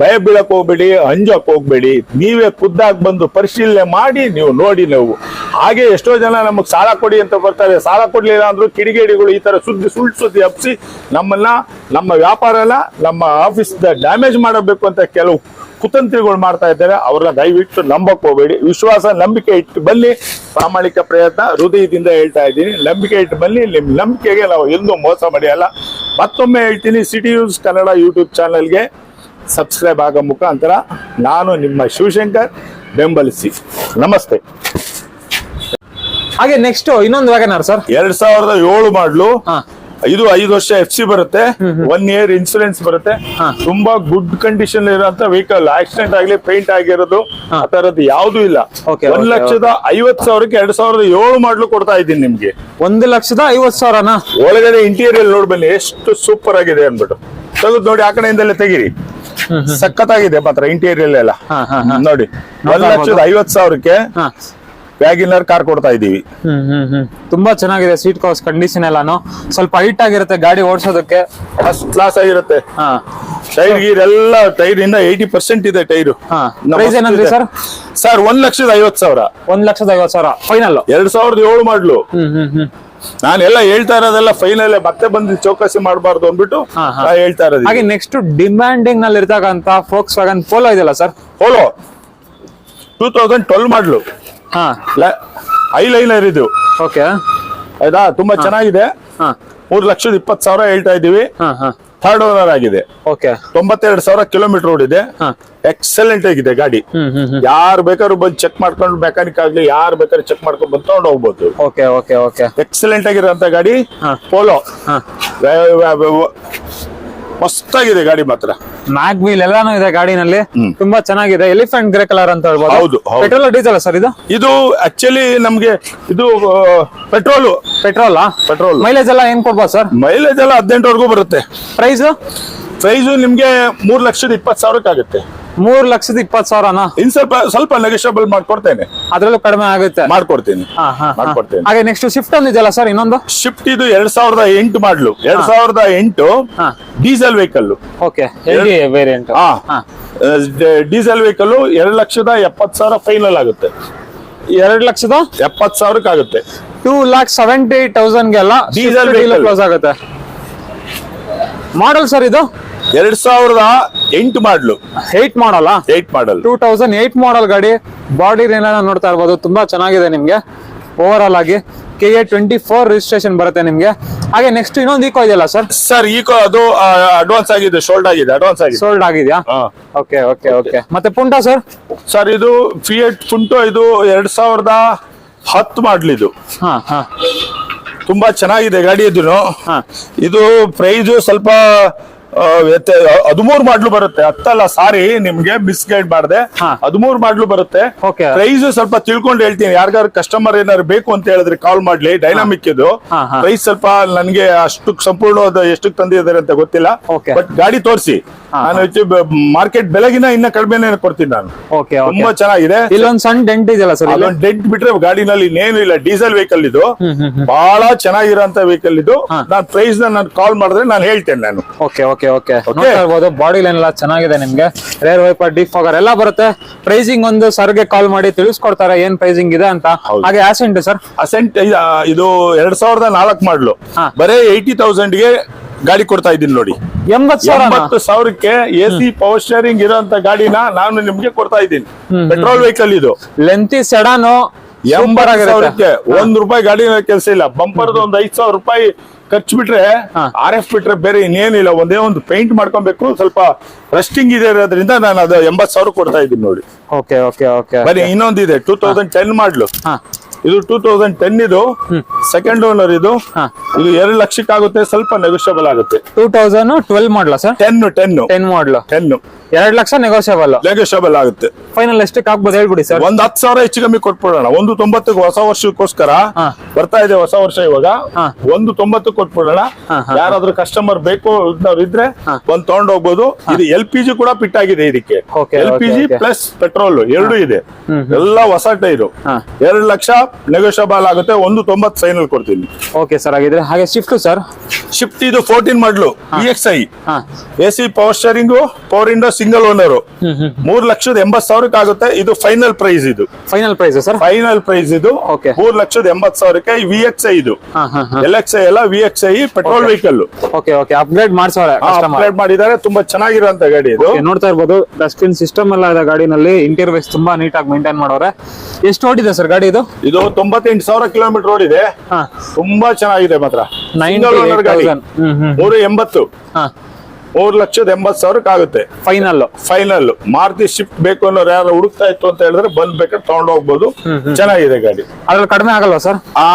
ಭಯ ಬೀಳಕ್ ಹೋಗ್ಬೇಡಿ, ಅಂಜಕ್ ಹೋಗ್ಬೇಡಿ. ನೀವೇ ಖುದ್ದಾಗಿ ಬಂದು ಪರಿಶೀಲನೆ ಮಾಡಿ ನೀವು ನೋಡಿ ನೀವು. ಹಾಗೆ ಎಷ್ಟೋ ಜನ ನಮಗೆ ಸಾಲ ಕೊಡಿ ಅಂತ ಬರ್ತಾರೆ. ಸಾಲ ಕೊಡ್ಲಿಲ್ಲ ಅಂದ್ರು ಕಿಡಿಗೇಡಿಗಳು ಈ ತರ ಸುದ್ದಿ ಸುಳ್ಳು ಸುದ್ದಿ ಹಬ್ಸಿ ನಮ್ಮನ್ನ, ನಮ್ಮ ವ್ಯಾಪಾರನ, ನಮ್ಮ ಆಫೀಸ್ ಡ್ಯಾಮೇಜ್ ಮಾಡಬೇಕು ಅಂತ ಕೆಲವು ಕುತಂತ್ರಿಗಳು ಮಾಡ್ತಾ ಇದ್ದಾರೆ ಅವ್ರನ್ನ ದಯವಿಟ್ಟು ನಂಬಕ್ ಹೋಗಬೇಡಿ. ವಿಶ್ವಾಸ ನಂಬಿಕೆ ಇಟ್ಟು ಬನ್ನಿ. ಪ್ರಾಮಾಣಿಕ ಪ್ರಯತ್ನ ಹೃದಯದಿಂದ ಹೇಳ್ತಾ ಇದ್ದೀನಿ. ನಂಬಿಕೆ ಇಟ್ಟು ಬನ್ನಿ. ನಿಮ್ ನಂಬಿಕೆಗೆ ನಾವು ಎಂದೂ ಮೋಸ ಮಾಡಿಯಲ್ಲ. ಮತ್ತೊಮ್ಮೆ ಹೇಳ್ತೀನಿ ಸಿಟಿ ನ್ಯೂಸ್ ಕನ್ನಡ ಯೂಟ್ಯೂಬ್ ಚಾನಲ್ಗೆ ಸಬ್ಸ್ಕ್ರೈಬ್ ಆಗೋ ಮುಖಾಂತರ ನಾನು ನಿಮ್ಮ ಶಿವಶಂಕರ್ ಬೆಂಬಲಿಸಿ. ನಮಸ್ತೆ. ಹಾಗೆ ನೆಕ್ಸ್ಟ್ ಇನ್ನೊಂದು ವ್ಯಾಗನ್ ಸರ್ ಎರಡ್ ಸಾವಿರದ ಏಳು ಮಾಡ್ಲು ಇದು ಐದು ವರ್ಷ ಎಫ್ ಸಿ ಬರುತ್ತೆ. ಒನ್ ಇಯರ್ ಇನ್ಸೂರೆನ್ಸ್ ಬರುತ್ತೆ. ತುಂಬಾ ಗುಡ್ ಕಂಡೀಷನ್ ಇರೋಂತ ವೆಹಿಕಲ್ ಆಕ್ಸಿಡೆಂಟ್ ಆಗ್ಲಿ ಪೇಂಟ್ ಆಗಿರೋದು. ಆ ತರದ್ದು ಯಾವ್ದು ಇಲ್ಲ. ಒಂದ್ ಲಕ್ಷದ ಐವತ್ ಸಾವಿರಕ್ಕೆ ಎರಡ್ ಸಾವಿರದ ಏಳು ಮಾಡ್ಲು ಕೊಡ್ತಾ ಇದ್ದೀನಿ ನಿಮ್ಗೆ. ಒಂದು ಲಕ್ಷದ ಐವತ್ ಸಾವಿರನಾ? ಒಳಗಡೆ ಇಂಟೀರಿಯರ್ ನೋಡ್ ಬನ್ನಿ ಎಷ್ಟು ಸೂಪರ್ ಆಗಿದೆ ಅನ್ಬಿಟ್ಟು ತೆಗೆದು ನೋಡಿ ಆ ಕಡೆಯಿಂದಲೇ ಸಖತ್ ಆಗಿದೆ ಮಾತ್ರ ಇಂಟೀರಿಯರ್ ಎಲ್ಲ. ನೋಡಿ ಒಂದ್ ಲಕ್ಷದ ಐವತ್ ಸಾವಿರಕ್ಕೆ ವ್ಯಾಗಿನರ್ ಕಾರ್ ಕೊಡ್ತಾ ಇದೀವಿ ಹ್ಮ್ ಹ್ಮ್ ಹ್ಮ್. ತುಂಬಾ ಚೆನ್ನಾಗಿದೆ ಸೀಟ್ ಕವರ್ಸ್ ಕಂಡೀಷನ್ ಎಲ್ಲಾನು. ಸ್ವಲ್ಪ ಹೈಟ್ ಆಗಿರುತ್ತೆ ಗಾಡಿ ಓಡಿಸೋದಕ್ಕೆ. ಫಸ್ಟ್ ಕ್ಲಾಸ್ ಆಗಿರುತ್ತೆ. ಹಾ. ಟೈರ್ ಗೀರ್ ಎಲ್ಲ ಟೈರ್ ಇಂದ ಏಯ್ಟಿ ಪರ್ಸೆಂಟ್ ಇದೆ ಟೈರು. ಹಾ. ಪ್ರೈಸ್ ಏನಂದ್ರೆ ಸರ್? ಸರ್ ಒಂದ್ ಲಕ್ಷದ ಐವತ್ ಸಾವಿರ. ಒಂದ್ ಲಕ್ಷದ ಐವತ್ ಸಾವಿರ. ಫೈನಲ್ ಎರಡ್ ಸಾವಿರದ ಏಳು ಮಾಡ್ಲು. ಹ್ಮ್ ಹ್ಮ್ ಹ್ಮ್. ನಾನೆಲ್ಲ ಹೇಳ್ತಾ ಇರೋದೆಲ್ಲ ಫೈನಲ್ ಮತ್ತೆ ಬಂದು ಚೌಕಾಸಿ ಮಾಡಬಾರ್ದು ಅಂದ್ಬಿಟ್ಟು ಹಾ, ಹಾ. ನಾ ಹೇಳ್ತಾ ಇರೋದು ಹಾಗೆ ನೆಕ್ಸ್ಟ್ ಡಿಮ್ಯಾಂಡಿಂಗ್ನಲ್ಲಿ ಇರ್ತಕ್ಕಂತ ಫೋಕ್ಸ್ ವ್ಯಾಗನ್ ಪೋಲೋ ಇದೆಯಲ್ಲ sir? Polo two thousand twelve model. I ಲೈನರ್ ಇದು. ಓಕೆ. ಆಯ್ತಾ? ತುಂಬಾ ಚೆನ್ನಾಗಿದೆ. ಹಾ. ಮೂರ್ ಲಕ್ಷದ ಇಪ್ಪತ್ತು ಸಾವಿರ ಹೇಳ್ತಾ ಇದೀವಿ. ಥರ್ಡ್ ಓನರ್ ಆಗಿದೆ. ಓಕೆ. ತೊಂಬತ್ತೆರಡು ಸಾವಿರ ಕಿಲೋಮೀಟರ್ ರೋಡ್ ಇದೆ ಎಕ್ಸಲೆಂಟ್ ಆಗಿದೆ ಗಾಡಿ. ಯಾರು ಬೇಕಾದ್ರೂ ಬಂದು ಚೆಕ್ ಮಾಡ್ಕೊಂಡು ಮೆಕ್ಯಾನಿಕ್ ಆಗ್ಲಿ ಯಾರು ಬೇಕಾದ್ರೂ ಚೆಕ್ ಮಾಡ್ಕೊಂಡು ಬಂದು ತಗೊಂಡು ಹೋಗ್ಬೋದು. Okay okay okay. ಎಕ್ಸಲೆಂಟ್ ಆಗಿರೋಂಥ ಗಾಡಿ. ಪೋಲೋ ಹಾ. ಮಸ್ತಾಗಿದೆ ಗಾಡಿ ಮಾತ್ರ. ನಾಲ್ಕು ವೀಲ್ ಎಲ್ಲಾನು ಇದೆ ಗಾಡಿನಲ್ಲಿ. ತುಂಬಾ ಚೆನ್ನಾಗಿದೆ. ಎಲಿಫೆಂಟ್ ಗ್ರೇ ಕಲರ್ ಅಂತ ಹೌದು, ಹೇಳ್ಬೋದು ಹೌದು. ಪೆಟ್ರೋಲ್ ಡೀಸೆಲ್ ಸರ್ ಇದು? ಇದು ಆಕ್ಚುಲಿ ನಮ್ಗೆ ಇದು ಪೆಟ್ರೋಲ್ ಪೆಟ್ರೋಲ್ ಪೆಟ್ರೋಲ್ ಮೈಲೇಜ್ ಎಲ್ಲ ಏನ್ ಕೊಡ್ಬೋದು ಸರ್ ಮೈಲೇಜ್ ಎಲ್ಲ ಹದಿನೆಂಟುವರೆಗೂ ಬರುತ್ತೆ. ಪ್ರೈಸ್ ಪ್ರೈಸ್ ನಿಮ್ಗೆ ಮೂರ್ ಲಕ್ಷದ ಇಪ್ಪತ್ತು ಸಾವಿರಕ್ಕೆ ಆಗುತ್ತೆ. ಮೂರ್ ಲಕ್ಷದ ಇಪ್ಪತ್ ಸಾವಿರನಾ? ಇನ್ ಸ್ವಲ್ಪ ಸ್ವಲ್ಪ ನೆಗೋಷಿಯಬಲ್ ಮಾಡ್ಕೊಡ್ತೇನೆ. ಅದ್ರಲ್ಲೂ ಕಡಿಮೆ ಆಗುತ್ತೆ. ಮಾಡ್ಕೊಡ್ತೀನಿ. ಹಾ, ಹಾ, ಹಾ. ಮಾಡ್ಕೊಡ್ತೇನೆ. ಹಾಗೆ ನೆಕ್ಸ್ಟ್ ಶಿಫ್ಟ್ ಒಂದಿದೆಯಲ್ಲ ಸರ್ ಇನ್ನೊಂದು? ಶಿಫ್ಟ್ ಇದು ಎರಡ್ ಸಾವಿರದ ಎಂಟು ಮಾಡ್ಲು. ಎರಡ್ ಸಾವಿರದ ಎಂಟು. Diesel vehicle. ಓಕೆ ವೇರಿಯಂಟ್ ಹಾ. ಡೀಸೆಲ್ ವೆಹಿಕಲ್ ಎರಡ್ ಲಕ್ಷದ ಎಪ್ಪತ್ ಸಾವಿರ ಫೈನಲ್ ಆಗುತ್ತೆ. ಎರಡ್ ಲಕ್ಷದ? ಎಪ್ಪತ್ ಸಾವಿರಕ್ಕೆ ಆಗುತ್ತೆ. ಟೂ ಲ್ಯಾಕ್ ಸೆವೆಂಟಿ ತೌಸಂಡ್ಗೆಲ್ಲ ಡೀಸೆಲ್ ವೆಹಿಕಲ್ ಕ್ಲೋಸ್ ಆಗುತ್ತೆ. ಮಾಡಲ್ ಸರ್ ಇದು? ಎರಡ್ ಸಾವಿರದ ಎಂಟು ಮಾಡಲ್. ಏಟ್ ಮಾಡಲ್ಲ eight model two thousand eight model ಗಾಡಿ. ಬಾಡಿ ನೋಡ್ತಾ ಇರ್ಬೋದು. ತುಂಬಾ ಚೆನ್ನಾಗಿದೆ ನಿಮ್ಗೆ. ಓವರ್ ಆಲ್ ಆಗಿ K A twenty four registration ಬರುತ್ತೆ ನಿಮ್ಗೆ. ಹಾಗೆ ನೆಕ್ಸ್ಟ್ ಇನ್ನೊಂದು ಈಕೋ ಇದೆಯಲ್ಲ ಸರ್ ಸರ್ ಈಕೋ ಅದು ಅಡ್ವಾನ್ಸ್ ಆಗಿದೆ ಶೋಲ್ಡ್ ಆಗಿದೆ ಅಡ್ವಾನ್ಸ್ ಆಗಿದೆ. ಶೋಲ್ಡ್ ಆಗಿದೆಯಾ? ಹಾ. ಓಕೆ ಓಕೆ ಓಕೆ ಮತ್ತೆ ಪುಂಟ ಸರ್ ಸರ್ ಇದು ಫಿಯಟ್ ಫುಂಟೋ ಇದು ಎರಡ್ ಸಾವಿರದ ಹತ್ತು ಮಾಡ್ಲಿದು ಹಾ ಹಾ. ತುಂಬಾ ಚೆನ್ನಾಗಿದೆ ಗಾಡಿ ಇದು ಹಾ. ಇದು ಪ್ರೈಸ್ ಸ್ವಲ್ಪ ಹದಿಮೂರು ಮಾಡ್ಲು ಬರುತ್ತೆ. ಹತ್ತಲ್ಲ ಸಾರಿ ನಿಮ್ಗೆ ಮಿಸ್ಗೈಡ್ ಮಾಡಿದೆ. ಹದಿಮೂರು ಮಾಡ್ಲು ಬರುತ್ತೆ. ಪ್ರೈಸ್ ಸ್ವಲ್ಪ ತಿಳ್ಕೊಂಡು ಹೇಳ್ತೀನಿ. ಯಾರಿಗಾರು ಕಸ್ಟಮರ್ ಏನಾದ್ರು ಬೇಕು ಅಂತ ಹೇಳಿದ್ರೆ ಕಾಲ್ ಮಾಡ್ಲಿ. ಡೈನಾಮಿಕ್ ಇದು. ಪ್ರೈಸ್ ಸ್ವಲ್ಪ ನನ್ಗೆ ಅಷ್ಟು ಸಂಪೂರ್ಣ ಎಷ್ಟು ತಂದಿದ್ದಾರೆ ಅಂತ ಗೊತ್ತಿಲ್ಲ. ಬಟ್ ಗಾಡಿ ತೋರಿಸಿ. ನಾನು ಮಾರ್ಕೆಟ್ ಬೆಲೆಗಿನ ಇನ್ನ ಕಡಿಮೆನೆ ಕೊಡ್ತೀನಿ ನಾನು. ತುಂಬಾ ಚೆನ್ನಾಗಿದೆ. ಇಲ್ಲೊಂದ್ ಸಣ್ಣ ಡೆಂಟ್ ಇದೆಯಲ್ಲ ಸರ್ ಅಲ್ಲೊಂದ್ ಡೆಂಟ್ ಬಿಟ್ರೆ ಗಾಡಿನಲ್ಲಿ ಇನ್ನೇನು ಇಲ್ಲ. ಡೀಸೆಲ್ ವೆಹಿಕಲ್ ಇದು. ಬಹಳ ಚೆನ್ನಾಗಿರೋ ವೆಹಿಕಲ್ ಇದು. ನಾನು ಪ್ರೈಸ್ ನಾನು ಕಾಲ್ ಮಾಡಿದ್ರೆ ನಾನು ಹೇಳ್ತೇನೆ ನಾನು. ಓಕೆ ಓಕೆ ಓಕೆ ನೋಡ್ತಾ ಇರ್ಬೋದು ಬಾಡಿ ಲೈನ್ ಎಲ್ಲ ಚೆನ್ನಾಗಿದೆ ನಿಮ್ಗೆ. ರೇರ್ ವೈಪರ್ ಡೀಪ್ ಫಾಗರ್ ಎಲ್ಲ ಬರುತ್ತೆ. ಪ್ರೈಸಿಂಗ್ ಒಂದು ಸರ್ಗೆ ಕಾಲ್ ಮಾಡಿ ತಿಳಿಸ್ಕೊಡ್ತಾರೆ ಏನ್ ಪ್ರೈಸಿಂಗ್ ಇದೆ ಅಂತ. ಹಾಗೆ ಆಸೆಂಟ್ ಸರ್? ಅಸೆಂಟ್ ಇದು ಎರಡ್ ಸಾವಿರದ ನಾಲ್ಕು ಮಾಡ್ಲು. ಬರೀ ಏಯ್ಟಿ ತೌಸಂಡ್ಗೆ ಗಾಡಿ ಕೊಡ್ತಾ ಇದ್ದೀನಿ ನೋಡಿ. ಎಂಬತ್ತು ಸಾವಿರಕ್ಕೆ ಎ ಸಿ ಪವರ್ ಸ್ಟೇರಿಂಗ್ ಇರೋಂತ ಗಾಡಿನ ನಾನು ನಿಮ್ಗೆ ಕೊಡ್ತಾ ಇದ್ದೀನಿ. ಪೆಟ್ರೋಲ್ ವೆಹಿಕಲ್ ಇದು. ಲೆಂತಿ ಸೆಡಾನು ಸೂಪರ್ ಎಂಬತ್ತು ಆಗಿರುತ್ತೆ ಸಾವಿರಕ್ಕೆ ಒಂದ್ ರೂಪಾಯಿ ಗಾಡಿ ಕೆಲಸ ಇಲ್ಲ. ಬಂಪರ್ದು ಒಂದ್ ಐದ್ ಸಾವಿರ ರೂಪಾಯಿ ಖರ್ಚು ಬಿಟ್ರೆ. ಆರ್ ಎಫ್ ಬಿಟ್ರೆ ಬೇರೆ ಇನ್ನೇನಿಲ್ಲ. ಒಂದೇ ಒಂದು ಪೇಂಟ್ ಮಾಡ್ಕೊಬೇಕು. ಸ್ವಲ್ಪ ರಸ್ಟಿಂಗ್ ಇದೆ ಇರೋದ್ರಿಂದ ನಾನು ಅದು ಎಂಬತ್ ಸಾವಿರ ಕೊಡ್ತಾ ಇದ್ದೀನಿ ನೋಡಿ. ಓಕೆ ಓಕೆ ಓಕೆ ಬನ್ನಿ ಇನ್ನೊಂದಿದೆ. Two thousand ten model. ಹಾ. ಇದು ಟೂ ತೌಸಂಡ್ ಟೆನ್ ಇದು. ಸೆಕೆಂಡ್ ಓನರ್ ಇದು. ಹಾ. ಇದು ಎರಡು ಲಕ್ಷಕ್ಕಾಗುತ್ತೆ ಸ್ವಲ್ಪ ನೆಗೋಷಿಯಬಲ್ ಆಗುತ್ತೆ. ಟೂ ತೌಸಂಡ್ ಟ್ವೆಲ್ ಮಾಡ್ಲಾ ಸರ್ ಟೆನ್ ಟೆನ್ ಟೆನ್ ಮಾಡ್ಲಾ? ಟೆನ್ ಎರಡ್ ಲಕ್ಷ ನೆಗೋಷಿಯಬಲ್ ನೆಗೋಷಿಯಬಲ್ ಆಗುತ್ತೆ. ಫೈನಲ್ ಎಷ್ಟಕ್ಕೆ ಆಗ್ಬೋದು ಹೇಳ್ಬಿಡಿ ಸರ್ ಒಂದ್ ಹತ್ತು ಸಾವಿರ ಹೆಚ್ಚು ಕಮ್ಮಿ ಕೊಟ್ಬಿಡೋಣ. ಒಂದು ತೊಂಬತ್ತಕ್ಕೆ ಹೊಸ ವರ್ಷಕ್ಕೋಸ್ಕರ. ಬರ್ತಾ ಇದೆ ಹೊಸ ವರ್ಷ ಇವಾಗ. ಒಂದು ತೊಂಬತ್ತು ಕೊಟ್ಬಿಡೋಣ. ಯಾರಾದ್ರೂ ಕಸ್ಟಮರ್ ಬೇಕು ಇದ್ರೆ. ಒಂದ್ ತಗೊಂಡ್ ಹೋಗ್ಬೋದು. ಇದು ಎಲ್ ಪಿ ಜಿ ಕೂಡ ಫಿಟ್ ಆಗಿದೆ ಇದಕ್ಕೆ. L P G plus petrol ಎರಡು ಇದೆ. ಎಲ್ಲ ಹೊಸ ಟೈರು. ಎರಡು ಲಕ್ಷ ನೆಗೋಷಿಯಬಲ್ ಆಗುತ್ತೆ. ಒಂದು ತೊಂಬತ್ತು ಸೈನಲ್ ಕೊಡ್ತೀನಿ. ಓಕೆ ಸರ್ ಹಾಗಿದ್ರೆ ಹಾಗೆ ಶಿಫ್ಟ್ ಸರ್ ಶಿಫ್ಟ್ ಇದು fourteen model E X I A C power steering power window single owner ಮೂರ್ ಲಕ್ಷದ ಎಂಬತ್ ಸಾವಿರಕ್ಕೆ ಆಗುತ್ತೆ. ಇದು ಫೈನಲ್ ಪ್ರೈಸ್ ಇದು. Final price sir? Final price ಇದು. ಮೂರ್ ಲಕ್ಷದ ಎಂಬತ್ ಸಾವಿರಕ್ಕೆ ವಿ ಎಕ್ಸ್ ಐ ಇದು. ಎಲ್ ಎಕ್ಸ್ ಐ ಎಲ್ಲ V X I petrol vehicle okay okay upgrade customer upgrade ಮಾಡಿದ್ದಾರೆ. ತುಂಬಾ ಚೆನ್ನಾಗಿರುವಂತ ಗಾಡಿ ಇದು. ನೋಡ್ತಾ ಇರ್ಬೋದು. ಡಸ್ಟ್ಬಿನ್ ಸಿಸ್ಟಮ್ ಎಲ್ಲ ಇದೆ ಗಾಡಿನಲ್ಲಿ. ಇಂಟೀರಿಯರ್ ವೈಸ್ ತುಂಬಾ ನೀಟಾಗಿ ಮೇಂಟೈನ್ ಮಾಡೋರೆ ಎಷ್ಟು ಓಡಿದೆ ಸರ್ ಗಾಡಿ ಇದು? ಇದು ತೊಂಬತ್ತೆಂಟು ಸಾವಿರ ಕಿಲೋಮೀಟರ್ ಓಡಿದೆ ತುಂಬಾ ಚೆನ್ನಾಗಿದೆ ಮಾತ್ರ. ನೈನ್ ಗಾಡಿ. ಮೂರು ಎಂಬತ್ತು. ಹಾ. ಮೂರ್ ಲಕ್ಷದ ಎಂಬತ್ ಸಾವಿರಕ್ಕೆ ಆಗುತ್ತೆ. ಫೈನಲ್ ಫೈನಲ್ ಮಾರುತಿ ಶಿಫ್ಟ್ ಬೇಕು ಅನ್ನೋರು ಯಾರು ಹುಡುಕ್ತಾ ಇತ್ತು ಅಂತ ಹೇಳಿದ್ರೆ ಬಂದ್ ಬೇಕಾದ್ರೆ ತಗೊಂಡ್ ಹೋಗ್ಬೋದು ಚೆನ್ನಾಗಿದೆ ಗಾಡಿ. ಅದ್ರಲ್ಲಿ ಕಡಿಮೆ ಆಗಲ್ವಾ ಸರ್? ಆ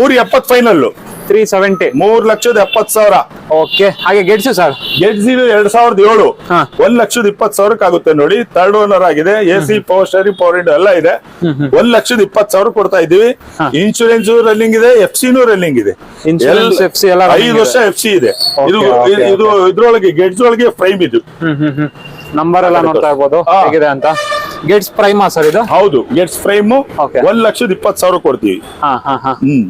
ಮೂರ್ ಎಪ್ಪತ್ ಫೈನಲ್ ತ್ರೀ ಸೆವೆಂಟಿ ಮೂರ್ ಲಕ್ಷದ ಎಪ್ಪತ್ ಸಾವಿರ. ಓಕೆ ಹಾಗೆ ಗೆಡ್ಸು ಸರ್? ಗೆಡ್ಸಿದು ಎರಡ್ ಸಾವಿರದ ಏಳು. ಹಾ. ಒಂದ್ ಲಕ್ಷದ ಇಪ್ಪತ್ ಸಾವಿರಕ್ಕೆ ಆಗುತ್ತೆ ನೋಡಿ. ಥರ್ಡ್ ಓನರ್ ಆಗಿದೆ. A C power steering power window ಎಲ್ಲ ಇದೆ. ಒಂದ್ ಲಕ್ಷದ ಇಪ್ಪತ್ ಸಾವಿರ ಕೊಡ್ತಾ ಇದೀವಿ ಹಾ. ಇನ್ಶೂರೆನ್ಸ್ ರನ್ನಿಂಗ್ ಇದೆ ಎಫ್ ಸಿನೂ ರನ್ನಿಂಗ್ ಇದೆ. Insurance, ಎಲ್ಲ- FC ಎಲ್ಲ running ಐದು ವರ್ಷ ಎಫ್ ಸಿ ಇದೆ. Okay, ಇದು okay, ಇದು- ಇದು ಇದ್ರೊಳಗೆ ಗೆಡ್ಸ್ ಒಳಗೆ ಫ್ರೈಮ್ ಇದು. ಹ್ಮ್ ಹ್ಮ್ ಹ್ಮ್. ನಂಬರ್ ಎಲ್ಲ ನೋಡ್ತಾ ಇರ್ಬೋದು. ಹಾ. ಹೇಗಿದೆ ಅಂತ? ಗೆಟ್ಸ್ ಪ್ರೈಮಾ ಸರ್ ಇದು? ಹೌದು ಗೆಟ್ಸ್ ಫ್ರೈಮ್ Okay. ಒಂದ್ ಲಕ್ಷದ ಇಪ್ಪತ್ ಸಾವಿರ ಕೊಡ್ತೀವಿ. ಹಾ ಹಾ ಹಾ. ಹ್ಮ್.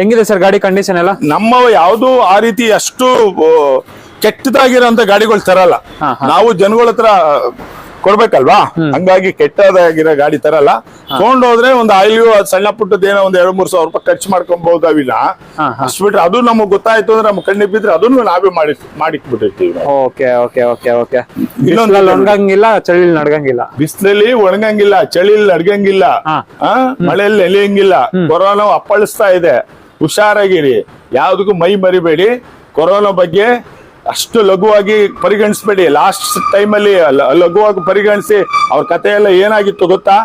ಹೆಂಗಿದೆ ಸರ್ ಗಾಡಿ ಕಂಡೀಷನ್ ಎಲ್ಲ? ನಮ್ಮ ಯಾವುದು ಆ ರೀತಿ ಅಷ್ಟು ಕೆಟ್ಟದಾಗಿರೋ ಕೆಟ್ಟದಾಗಿರೋಂತ ಗಾಡಿಗಳು ತರಲ್ಲ. ನಾವು ಜನಗಳ ಹತ್ರ ಕೊಡ್ಬೇಕಲ್ವಾ? ಹಂಗಾಗಿ ಕೆಟ್ಟದಾಗಿರೋ ಗಾಡಿ ತರಲ್ಲ. ತಗೊಂಡೋದ್ರೆ ಒಂದು ಆಯಿಲ್ ಸಣ್ಣ ಪುಟ್ಟದ ಏನೋ ಒಂದ್ ಎರಡ್ ಮೂರ್ ಸಾವಿರ ರೂಪಾಯಿ ಖರ್ಚು ಮಾಡ್ಕೊಬಹುದಾವಿಲ್ಲ. ಅಷ್ಟು ಬಿಟ್ರೆ ಅದು ನಮಗ್ ಗೊತ್ತಾಯ್ತು ಅಂದ್ರೆ ನಮ್ಮ ಕಣ್ಣಿಗೆ ಬಿದ್ರೆ ಅದನ್ನು ನಾವೇ ಮಾಡಿ ಮಾಡಿಟ್ಬಿಟ್ಟಿರ್ತೀವಿ. Okay okay okay okay. ಇನ್ನೊಂದು ಬಿಸಿಲಲ್ಲಿ ಒಣಗಂಗಿಲ್ಲ ಚಳಿಲಿ ನಡ್ಗಂಗಿಲ್ಲ. ಬಿಸಿಲಲ್ಲಿ ಒಣಗಂಗಿಲ್ಲ ಚಳಿಲಿ ಅಡ್ಗಂಗಿಲ್ಲ ಆ, ಮಳೆಯಲ್ಲಿ ನೆಲೆಯಂಗಿಲ್ಲ. ಕೊರೋನಾ ಅಪ್ಪಳಿಸ್ತಾ ಇದೆ. ಹುಷಾರಾಗಿರಿ. ಯಾವುದಕ್ಕೂ ಮೈ ಮರಿಬೇಡಿ. ಕೊರೋನಾ ಬಗ್ಗೆ ಅಷ್ಟು ಲಘುವಾಗಿ ಪರಿಗಣಿಸ್ಬೇಡಿ. ಲಾಸ್ಟ್ ಟೈಮ್ ಅಲ್ಲಿ ಲಘುವಾಗಿ ಪರಿಗಣಿಸಿ ಅವ್ರ ಕತೆ ಎಲ್ಲ ಏನಾಗಿತ್ತು ಗೊತ್ತಾ?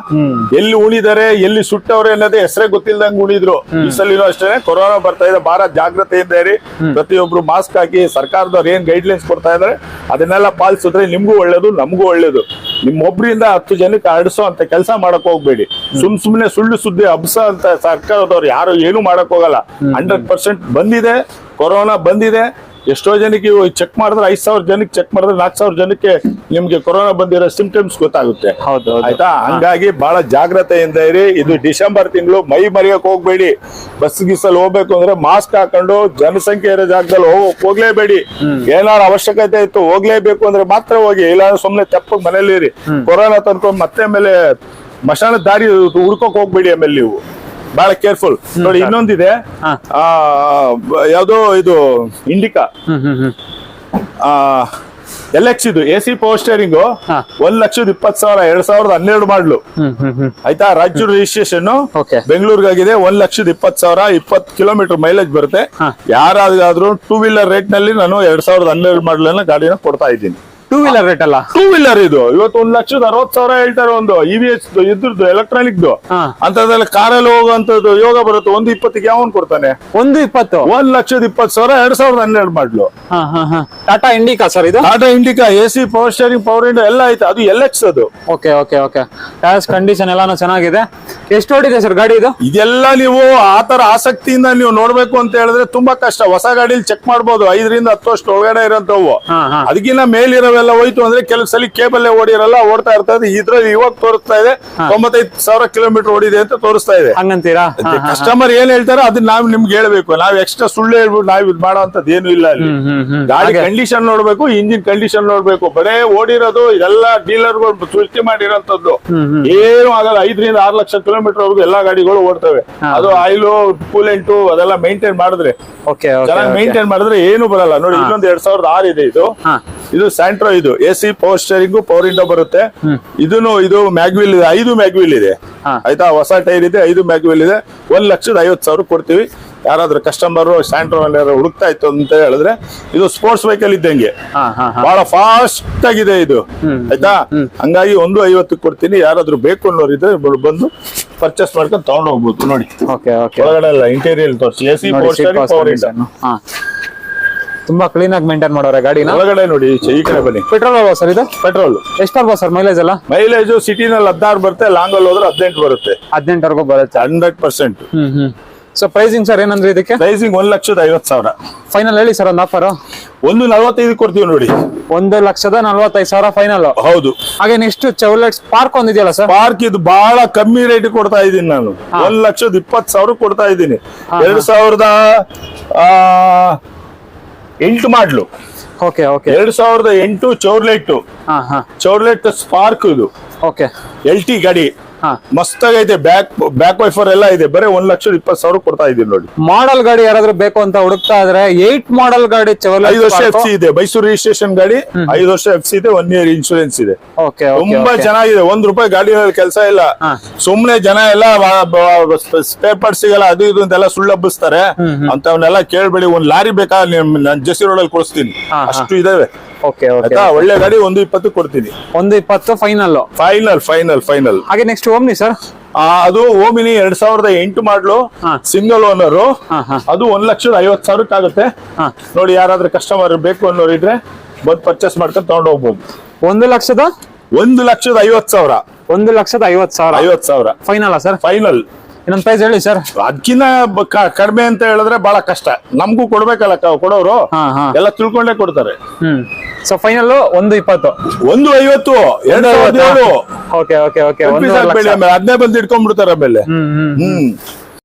ಎಲ್ಲಿ ಉಳಿದಾರೆ ಎಲ್ಲಿ ಸುಟ್ಟವ್ರೆ ಅನ್ನೋದೇ ಹೆಸರೇ ಗೊತ್ತಿಲ್ದಂಗ್ ಉಳಿದ್ರು. ಈ ಸಲಿನೂ ಅಷ್ಟೇ ಕೊರೋನಾ ಬರ್ತಾ ಇದೆ ಭಾರ ಜಾಗ್ರತೆ ಇದ್ದಾರೆ ಪ್ರತಿಯೊಬ್ರು ಮಾಸ್ಕ್ ಹಾಕಿ ಸರ್ಕಾರದವ್ರು ಏನ್ ಗೈಡ್ಲೈನ್ಸ್ ಕೊಡ್ತಾ ಇದಾರೆ ಅದನ್ನೆಲ್ಲ ಪಾಲಿಸಿದ್ರೆ ನಿಮ್ಗೂ ಒಳ್ಳೇದು ನಮಗೂ ಒಳ್ಳೇದು. ನಿಮ್ಮೊಬ್ಬರಿಂದ ಹತ್ತು ಜನಕ್ಕೆ ಹರಡಿಸೋ ಅಂತ ಕೆಲಸ ಮಾಡಕ್ ಹೋಗ್ಬೇಡಿ. ಸುಮ್ ಸುಮ್ನೆ ಸುಳ್ಳು ಸುದ್ದಿ ಹಬ್ಸ ಅಂತ ಸರ್ಕಾರದವ್ರು ಯಾರು ಏನು ಮಾಡಕ್ ಹೋಗಲ್ಲ. ಹಂಡ್ರೆಡ್ ಪರ್ಸೆಂಟ್ ಬಂದಿದೆ ಕೊರೋನಾ ಬಂದಿದೆ ಎಷ್ಟೋ ಜನಕ್ಕೆ ಚೆಕ್ ಮಾಡಿದ್ರೆ ಐದ್ ಸಾವಿರ ಜನಕ್ಕೆ ಚೆಕ್ ಮಾಡಿದ್ರೆ ನಾಲ್ಕು ಸಾವಿರ ಜನಕ್ಕೆ ನಿಮ್ಗೆ ಕೊರೋನಾ ಬಂದಿರೋ ಸಿಂಪ್ಟಮ್ಸ್ ಗೊತ್ತಾಗುತ್ತೆ. ಆಯ್ತಾ? ಹಂಗಾಗಿ ಬಹಳ ಜಾಗ್ರತೆಯಿಂದ ಇರಿ. ಇದು ಡಿಸೆಂಬರ್ ತಿಂಗಳು ಮೈ ಮರೆಯಕ್ ಹೋಗ್ಬೇಡಿ. ಬಸ್ ಗಿಸ್ಸಲ್ಲಿ ಹೋಗ್ಬೇಕು ಅಂದ್ರೆ ಮಾಸ್ಕ್ ಹಾಕೊಂಡು ಜನಸಂಖ್ಯೆ ಇರೋ ಜಾಗದಲ್ಲಿ ಹೋಗ್ ಹೋಗ್ಲೇಬೇಡಿ. ಏನಾರ ಅವಶ್ಯಕತೆ ಇತ್ತು ಹೋಗ್ಲೇಬೇಕು ಅಂದ್ರೆ ಮಾತ್ರ ಹೋಗಿ ಇಲ್ಲಾಂದ್ರೆ ಸುಮ್ನೆ ತಪ್ಪು ಮನೇಲಿ ಇರಿ ಕೊರೋನಾ ತಂದ್ಕೊಂಡು ಮತ್ತೆ ಆಮೇಲೆ ಮಶಾನ ದಾರಿ ಹುಡ್ಕೋಕ್ ಹೋಗ್ಬೇಡಿ ಆಮೇಲೆ ನೀವು. ಬಹಳ ಕೇರ್ಫುಲ್. ನೋಡಿ ಇನ್ನೊಂದಿದೆ. ಯಾವ್ದೋ ಇದು ಇಂಡಿಕಾ. ಎಲ್ ಎಕ್ಸ್ ಇದು ಎ ಸಿ ಪವರ್ ಸ್ಟೇರಿಂಗ್. ಒಂದ್ ಲಕ್ಷದ ಇಪ್ಪತ್ ಸಾವಿರ ಎರಡ್ ಸಾವಿರದ ಹನ್ನೆರಡು ಮಾಡ್ಲು. ಆಯ್ತಾ? ರಾಜ್ಯ ರಿಜಿಸ್ಟ್ರೇಷನ್ ಓಕೆ. ಬೆಂಗಳೂರಿಗಾಗಿದೆ. ಒಂದ್ ಲಕ್ಷದ ಇಪ್ಪತ್ ಸಾವಿರ ಇಪ್ಪತ್ ಕಿಲೋಮೀಟರ್ ಮೈಲೇಜ್ ಬರುತ್ತೆ. ಯಾರಾದ್ರೂ ಟೂ ವೀಲರ್ ರೇಟ್ನಲ್ಲಿ ನಾನು ಎರಡ್ ಸಾವಿರದ ಹನ್ನೆರಡು ಮಾಡ್ಲನ್ನ ಗಾಡಿನ ಕೊಡ್ತಾ ಇದ್ದೀನಿ. ಟೂ ವೀಲರ್ ರೇಟ್ ಅಲ್ಲ? ಟೂ ವೀಲರ್ ಇದು. ಇವತ್ತು ಒಂದ್ ಲಕ್ಷದ ಅರವತ್ ಸಾವಿರ ಹೇಳ್ತಾರೆ ಒಂದು ಇ ವಿ ಎಸ್ ಇದ್ರದ್ದು ಎಲೆಕ್ಟ್ರಾನಿಕ್ ದು ಅಂತದ್ರಲ್ಲಿ ಕಾರಲ್ಲಿ ಹೋಗುವಂತದ್ದು ಯೋಗ ಬರುತ್ತೆ ಒಂದು ಇಪ್ಪತ್ತಿಗೆ ಯಾವನ್ ಕೊಡ್ತಾನೆ. ಒಂದು ಇಪ್ಪತ್ತು? ಒಂದ್ ಲಕ್ಷದ ಇಪ್ಪತ್ತು ಸಾವಿರ ಎರಡ್ ಸಾವಿರದ ಹನ್ನೆರಡು ಮಾಡ್ಲು. ಹಾ ಹಾ ಹಾ. ಟಾಟಾ ಇಂಡಿಕಾ ಸರ್ ಇದು? Tata Indica A C power steering power window ಎಲ್ಲ ಐತೆ. ಅದು ಎಲ್ ಎಕ್ಸ್ ಅದು. Okay okay okay tyres condition ಎಲ್ಲಾನು ಚೆನ್ನಾಗಿದೆ. ಎಷ್ಟು ಓಡಿದೆ ಸರ್ ಗಾಡಿ ಇದು? ಇದೆಲ್ಲ ನೀವು ಆತರ ಆಸಕ್ತಿಯಿಂದ ನೀವು ನೋಡ್ಬೇಕು ಅಂತ ಹೇಳಿದ್ರೆ ತುಂಬಾ ಕಷ್ಟ. ಹೊಸ ಗಾಡಿಲಿ ಚೆಕ್ ಮಾಡ್ಬೋದು. ಐದರಿಂದ ಹತ್ತು ವರ್ಷ ಒಳಗಡೆ ಇರೋಂತವು ಹಾ ಹಾ. ಅದಕ್ಕಿಂತ ಹೋಯ್ತು ಅಂದ್ರೆ ಕೆಲವು ಸಲ ಕೇಬಲ್ ಓಡಿರಲ್ಲ ಓಡ್ತಾ ಇರ್ತದೆ ಇದ್ರಲ್ಲಿ ಇವಾಗ ತೋರಿಸ್ತಾ ಇದೆ. ತೊಂಬತ್ತೈದು ಸಾವಿರ ಕಿಲೋಮೀಟರ್ ಓಡಿದೆ ಅಂತ ತೋರಿಸ್ತಾ ಇದೆ. ಹಂಗಂತೀರಾ. ಕಸ್ಟಮರ್ ಏನ್ ಹೇಳ್ತಾರೋ ಅದನ್ನ ನಾವ್ ನಿಮ್ಗೆ ಹೇಳ್ಬೇಕು. ನಾವ್ ಎಕ್ಸ್ಟ್ರಾ ಸುಳ್ಳು ಹೇಳ್ಬಿಟ್ಟು ನಾವ್ ಇದು ಮಾಡೋ ಅಂತದ್ ಏನು ಇಲ್ಲ ಅಲ್ಲಿ. ಗಾಡಿ ಕಂಡೀಷನ್ ನೋಡ್ಬೇಕು ಇಂಜಿನ್ ಕಂಡೀಷನ್ ನೋಡ್ಬೇಕು. ಬರೇ ಓಡಿರೋದು ಇದೆಲ್ಲ ಡೀಲರ್ಗಳು ಸೃಷ್ಟಿ ಮಾಡಿರೋಂಥದ್ದು. ಏನು ಆಗಲ್ಲ. ಐದರಿಂದ ಆರು ಲಕ್ಷ ಕಿಲೋಮೀಟರ್ ವರೆಗೂ ಎಲ್ಲಾ ಗಾಡಿಗಳು ಓಡ್ತವೆ. ಅದು ಆಯಿಲು ಕೂಲೆಂಟು ಅದೆಲ್ಲ ಮೇಂಟೈನ್ ಮಾಡಿದ್ರೆ. ಚೆನ್ನಾಗಿ ಮೇಂಟೈನ್ ಮಾಡಿದ್ರೆ ಏನು ಬರಲ್ಲ. ನೋಡಿ ಇನ್ನೊಂದು ಎರಡ್ ಸಾವಿರದ ಆರ್ ಇದೆ ಇದು. ಇದು ಸ್ಯಾಂಟ್ರೋ ಇದು A C power steering power window ಬರುತ್ತೆ. ಇದನ್ನು ಇದು ಮ್ಯಾಗ್ವಿಲ್ ಇದೆ ಐದು ಮ್ಯಾಗ್ವಿಲ್ ಇದೆ. ಆಯ್ತಾ? ಹೊಸ ಟೈರ್ ಇದೆ ಐದು ಮ್ಯಾಗ್ವಿಲ್ ಇದೆ. ಒಂದ್ ಲಕ್ಷದ ಐವತ್ತು ಸಾವಿರ ಕೊಡ್ತೀವಿ. ಯಾರಾದ್ರೂ ಕಸ್ಟಮರ್ ಸ್ಯಾಂಟ್ರೋ ಹುಡುಕ್ತಾ ಇತ್ತು ಅಂತ ಹೇಳಿದ್ರೆ ಇದು ಸ್ಪೋರ್ಟ್ಸ್ ವೆಹಿಕಲ್ ಇದ್ದಂಗೆ. ಬಹಳ ಫಾಸ್ಟ್ ಆಗಿದೆ ಇದು. ಆಯ್ತಾ? ಹಂಗಾಗಿ ಒಂದು ಐವತ್ತು ಕೊಡ್ತೀನಿ. ಯಾರಾದ್ರೂ ಬೇಕು ಅನ್ನೋರಿದ್ರೆ ಬಂದು ಪರ್ಚೇಸ್ ಮಾಡ್ಕೊಂಡು ತಗೊಂಡು ಹೋಗ್ಬೋದು ನೋಡಿ ಒಳಗಡೆ ಎಲ್ಲ ಇಂಟೀರಿಯರ್ ತೋರಿಸಿ. ಎ ಸಿ ಪವರ್ ಇಂಡೋ ತುಂಬಾ ಕ್ಲೀನ್ ಆಗಿ ಮೇಂಟೈನ್ ಮಾಡೋರ ಗಾಡಿನ. ಒಳಗಡೆ ನೋಡಿ ಈಚೆ ಈ ಕಡೆ ಬನ್ನಿ. ಪೆಟ್ರೋಲ್ ಅಲ್ವಾ ಸರ್ ಇದು? ಪೆಟ್ರೋಲ್ ಎಷ್ಟು ಅಲ್ವಾ ಸರ್ ಮೈಲೇಜ್ ಎಲ್ಲ? ಮೈಲೇಜ್ ಸಿಟಿನಲ್ಲಿ ಹದಿನಾರು ಬರುತ್ತೆ ಲಾಂಗ್ ಅಲ್ಲಿ ಹೋದ್ರೆ ಹದಿನೆಂಟು ಬರುತ್ತೆ. ಹದಿನೆಂಟವರೆಗೂ ಬರುತ್ತೆ. Hundred percent. Hmm hmm. So pricing sir ಏನಂದ್ರೆ ಇದಕ್ಕೆ? ಪ್ರೈಸಿಂಗ್ ಒಂದ್ ಲಕ್ಷದ ಐವತ್ತು ಸಾವಿರ. ಫೈನಲ್ ಹೇಳಿ ಸರ್ ಒಂದು ಆಫರ್ ಒಂದು ನಲವತ್ತೈದು ಕೊಡ್ತೀವಿ ನೋಡಿ. ಒಂದು ಲಕ್ಷದ ನಲ್ವತ್ತೈದು ಸಾವಿರ ಫೈನಲ್ ಹೌದು. ಹಾಗೆ ನೆಕ್ಸ್ಟ್ ಚೌಲೆಟ್ಸ್ ಪಾರ್ಕ್ ಒಂದಿದೆಯಲ್ಲ ಸರ್ ಪಾರ್ಕ್ ಇದು ಬಹಳ ಕಮ್ಮಿ ರೇಟ್ ಕೊಡ್ತಾ ಇದ್ದೀನಿ ನಾನು. ಒಂದ್ ಲಕ್ಷದ ಇಪ್ಪತ್ತು ಸಾವಿರ ಕೊಡ್ತಾ ಇದ್ದೀನಿ. ಎರಡ್ ಸಾವಿರದ ಎಂಟು ಮಾಡ್ಲು. Okay okay. ಎರಡ್ ಸಾವಿರದ ಎಂಟು ಚೌರ್ಲೆಟ್ ಹಾ ಹಾ. ಚೌರ್ಲೆಟ್ ಸ್ಪಾರ್ಕ್ ಇದು. ಓಕೆ. ಎಲ್ ಟಿ ಗಾಡಿ. ಹಾ. ಮಸ್ತಾಗೈತೆ ಬ್ಯಾಕ್ ಬ್ಯಾಕ್ ವೈಫರ್ ಎಲ್ಲ ಇದೆ. ಬರೀ ಒಂದ್ ಲಕ್ಷ ಇಪ್ಪತ್ತು ಸಾವಿರ ಕೊಡ್ತಾ ಇದೀನಿ ನೋಡಿ. ಮಾಡೆಲ್ ಗಾಡಿ ಯಾರಾದ್ರೂ ಬೇಕು ಅಂತ ಹುಡುಕ್ತಾ ಇದ್ರೆ ಏಟ್ ಮಾಡೆಲ್ ಗಾಡಿ ಐದು ವರ್ಷ ಎಫ್ ಸಿ ಇದೆ. ಮೈಸೂರು ರಿಜಿಸ್ಟ್ರೇಷನ್ ಗಾಡಿ ಐದು ವರ್ಷ ಎಫ್ ಸಿ ಇದೆ ಒನ್ ಇಯರ್ ಇನ್ಶೂರೆನ್ಸ್ ಇದೆ. ತುಂಬಾ ಚೆನ್ನಾಗಿದೆ. ಒಂದ್ ರೂಪಾಯಿ ಗಾಡಿ ಕೆಲಸ ಇಲ್ಲ. ಸುಮ್ನೆ ಜನ ಎಲ್ಲ ಸ್ಪೇರ್ ಪಾರ್ಟ್ ಸಿಗಲ್ಲ ಅದು ಇದು ಅಂತೆಲ್ಲ ಸುಳ್ಳು ಹಬ್ಬಿಸ್ತಾರೆ ಅಂತವನ್ನೆಲ್ಲ ಕೇಳ್ಬೇಡಿ. ಒಂದ್ ಲಾರಿ ಬೇಕಾ ಜೆಸಿ ರೋಡ್ ಅಲ್ಲಿ ಕೊಡಿಸ್ತೀನಿ. ಅಷ್ಟು ಇದಾವೆ. ಓಕೆ ಓಕೆ ಆಯ್ತಾ? ಒಳ್ಳೆ ಗಾಡಿ ಒಂದು ಇಪ್ಪತ್ತು ಕೊಡ್ತೀನಿ. ಒಂದು ಇಪ್ಪತ್ತು ಫೈನಲ್ ಫೈನಲ್ ಫೈನಲ್ ಫೈನಲ್ ಹಾಗೆ ನೆಕ್ಸ್ಟ್ ಓಮ್ನಿ ಸರ್ ಅದು ಓಮಿನಿ ಎರಡ್ ಸಾವಿರದ ಎಂಟು ಮಾಡ್ಲು. ಸಿಂಗಲ್ ಓನರ್ ಅದು ಒಂದ್ ಲಕ್ಷದ ಐವತ್ ಸಾವಿರಕ್ಕಾಗುತ್ತೆ. ನೋಡಿ ಯಾರಾದ್ರೂ ಕಸ್ಟಮರ್ ಬೇಕು ಅನ್ನೋರು ಇದ್ರೆ ಬಂದು ಪರ್ಚೇಸ್ ಮಾಡ್ಕೊಂಡು ತಗೊಂಡು ಹೋಗ್ಬೋದು. ಒಂದು ಲಕ್ಷದ? ಒಂದು ಲಕ್ಷದ ಐವತ್ ಸಾವಿರ. ಒಂದು ಲಕ್ಷದ ಐವತ್ ಸಾವಿರ. ಐವತ್ ಸಾವಿರ. ಫೈನಲ್ ಸರ್ ಫೈನಲ್ ಇನ್ನೊಂದು ಪ್ರೈಸ್ ಹೇಳಿ ಸರ್ ಅದಕ್ಕಿಂತ ಕಡಿಮೆ ಅಂತ ಹೇಳಿದ್ರೆ ಬಹಳ ಕಷ್ಟ. ನಮಗೂ ಕೊಡ್ಬೇಕಲ್ಲ ಕೊಡೋರು. ಎಲ್ಲ ತಿಳ್ಕೊಂಡೇ ಕೊಡ್ತಾರೆ. ಹ್ಮ್. ಸೊ ಫೈನಲ್ ಒಂದು ಇಪ್ಪತ್ತು. ಒಂದು ಐವತ್ತು ಎರಡ್ ಓಕೆ ಓಕೆ ಓಕೆ ಒಂದು ಹದಿನೇ ಬಂದು ಇಟ್ಕೊಂಡ್ಬಿಡ್ತಾರೆ ಆಮೇಲೆ. ಹ್ಮ್.